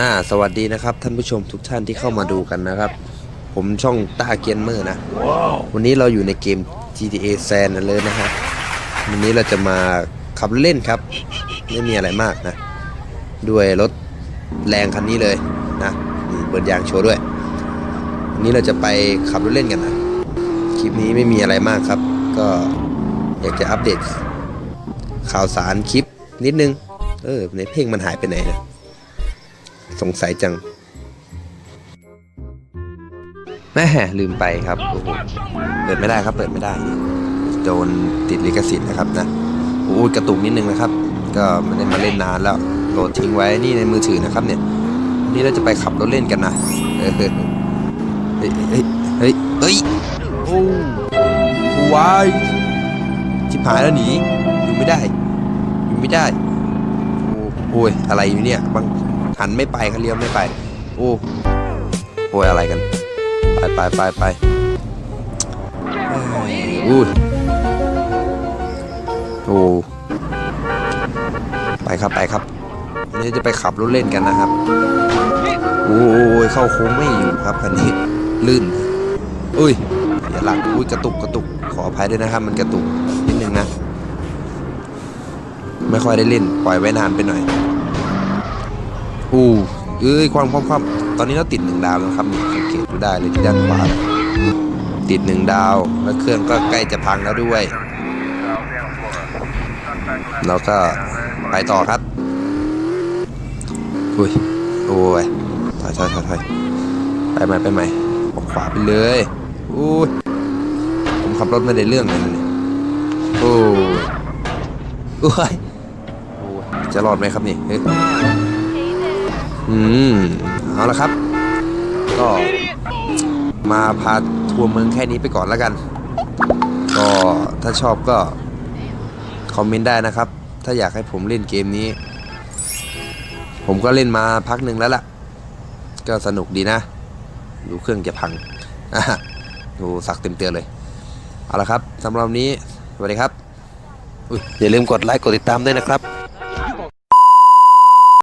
อ่าสวัสดีนะครับท่านผู้ชมทุกท่านที่เข้ามาดูกันนะครับ ผมช่องต้าเกียนเมอร์นะ วันนี้เราอยู่ในเกม GTA San เลยนะฮะวันนี้เราจะมาขับเล่นครับ ไม่มีอะไรมากนะ ด้วยรถแรงคันนี้เลยนะนี่เปิดยางโชว์ด้วย วันนี้เราจะไปขับรถเล่นกันนะ คลิปนี้ไม่มีอะไรมากครับ ก็อยากจะอัปเดตข่าวสารคลิปนิดนึง เออในเพลงมันหายไปไหนนะ สงสัยจังแม่ลืมไปครับโอ้โหเปิดไม่ได้ครับเปิดไม่ได้ โดนติดลิขสิทธิ์นะครับนะโอ้ยกระตุกนิดนึงนะครับ ก็ไม่ได้มาเล่นนานแล้วโหลดทิ้งไว้นี่ในมือถือนะครับเนี่ยวันนี่เราจะไปขับรถเล่นกันนะเออเฮ้ยเฮ้ยเฮ้ยเฮ้ยเฮ้ยโอ้วายชิบหายแล้วหนีอยู่ไม่ได้อยู่ไม่ได้โอ้โอ้ยอะไรอยู่เนี่ยบาง หันไม่ไปเขาเลี้ยวไม่ไปโอ้โอ้ยอะไรกัน ไปไปไปไปอ้ยอุ้โอ้ไปครับไปครับวันนี้จะไปขับรถเล่นกันนะครับโอ้ยเข้าโค้งไม่อยู่ครับคันนี้ลื่นอุ้ยอย่าหลักอุ้ยกระตุกกระตุกขออภัยด้วยนะครับ มันกระตุกนิดนึงนะ ไม่ค่อยได้เล่น ปล่อยไว้นานไปหน่อย อู้เอ้ยความความความตอนนี้เราติดหนึ่งดาวแล้วครับนี่สังเกตดูได้เลยที่ด้านขวาติดหนึ่งดาว แล้วเครื่องก็ใกล้จะพังแล้วด้วย เราก็ไปต่อครับอุ้ยโอ้ยถอยถอยถอยถอยไปใหม่ไปใหม่ออกขวาไปเลยอุ้ยผมขับรถไม่ได้เรื่องเลยนะโอ้ยโอ้ยจะรอดไหมครับนี่ อืมเอาละครับ ก็มาพาทัวร์เมืองแค่นี้ไปก่อนแล้วกัน ก็ถ้าชอบก็คอมเมนต์ได้นะครับ ถ้าอยากให้ผมเล่นเกมนี้ ผมก็เล่นมาพักหนึ่งแล้วล่ะ ก็สนุกดีนะ ดูเครื่องจะพังดูสักเต็มเตือนเลย เอาละครับสำหรับนี้ สวัสดีครับ อย่าลืมกดไลค์กดติดตามด้วยนะครับ